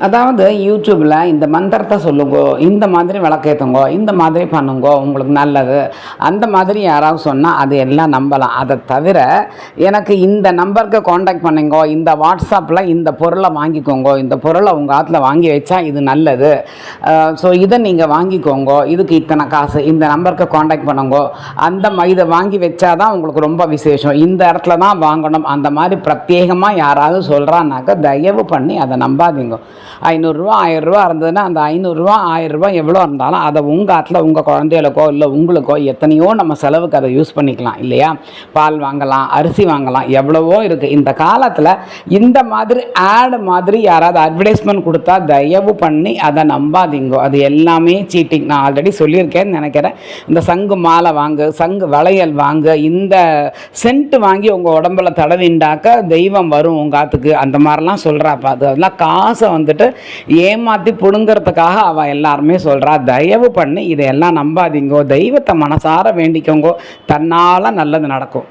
அதாவது யூடியூப்பில் இந்த மந்திரத்தை சொல்லுங்கோ இந்த மாதிரி விளக்கேற்றுங்கோ இந்த மாதிரி பண்ணுங்கோ உங்களுக்கு நல்லது. அந்த மாதிரி யாராவது சொன்னால் அது எல்லாம் நம்பலாம். அதை தவிர எனக்கு இந்த நம்பருக்கு காண்டாக்ட் பண்ணுங்கோ இந்த வாட்ஸ்அப்பில் இந்த பொருளை வாங்கிக்கோங்கோ இந்த பொருளை உங்கள் ஆற்றுல வாங்கி வச்சா இது நல்லது. ஸோ இதை நீங்கள் வாங்கிக்கோங்கோ இதுக்கு இத்தனை காசு இந்த நம்பருக்கு காண்டாக்ட் பண்ணுங்கோ அந்த ம- இதை வாங்கி வச்சாதான் உங்களுக்கு ரொம்ப விசேஷம். இந்த இடத்துல தான் வாங்கணும். அந்த மாதிரி பிரத்யேகமாக யாராவது சொல்கிறான்னாக்கா தயவு பண்ணி அதை நம்பாதீங்க. ஐநூறுரூவா ஆயிரரூவா இருந்ததுன்னா அந்த ஐநூறுரூவா ஆயிரரூவா எவ்வளோ இருந்தாலும் அதை உங்கள் காட்டில் உங்கள் குழந்தைகளுக்கோ இல்லை உங்களுக்கோ எத்தனையோ நம்ம செலவுக்கு அதை யூஸ் பண்ணிக்கலாம் இல்லையா? பால் வாங்கலாம் அரிசி வாங்கலாம் எவ்வளவோ இருக்குது இந்த காலத்தில் இந்த மாதிரி ஆடு மாதிரி யாராவது அட்வர்டைஸ்மெண்ட் கொடுத்தா தயவு பண்ணி அதை நம்பாதீங்கோ. அது எல்லாமே சீட்டிங் நான் ஆல்ரெடி சொல்லியிருக்கேன்னு நினைக்கிறேன். இந்த சங்கு மாலை வாங்கு சங்கு வளையல் வாங்கு இந்த சென்ட் வாங்கி உங்கள் உடம்புல தடவிண்டாக்க தெய்வம் வரும் உங்கள் ஆத்துக்கு அந்த மாதிரிலாம் சொல்கிறாப்பா அது அதெல்லாம் காசை வந்துட்டு ஏமாற்றி பிடுங்கிறதுக்காக அவள் எல்லாருமே சொல்கிறா தயவு பண்ணி இதையெல்லாம் நம்பாதீங்கோ தெய்வத்தை மனசார வேண்டிக்கோங்கோ தன்னால் நல்லது நடக்கும்.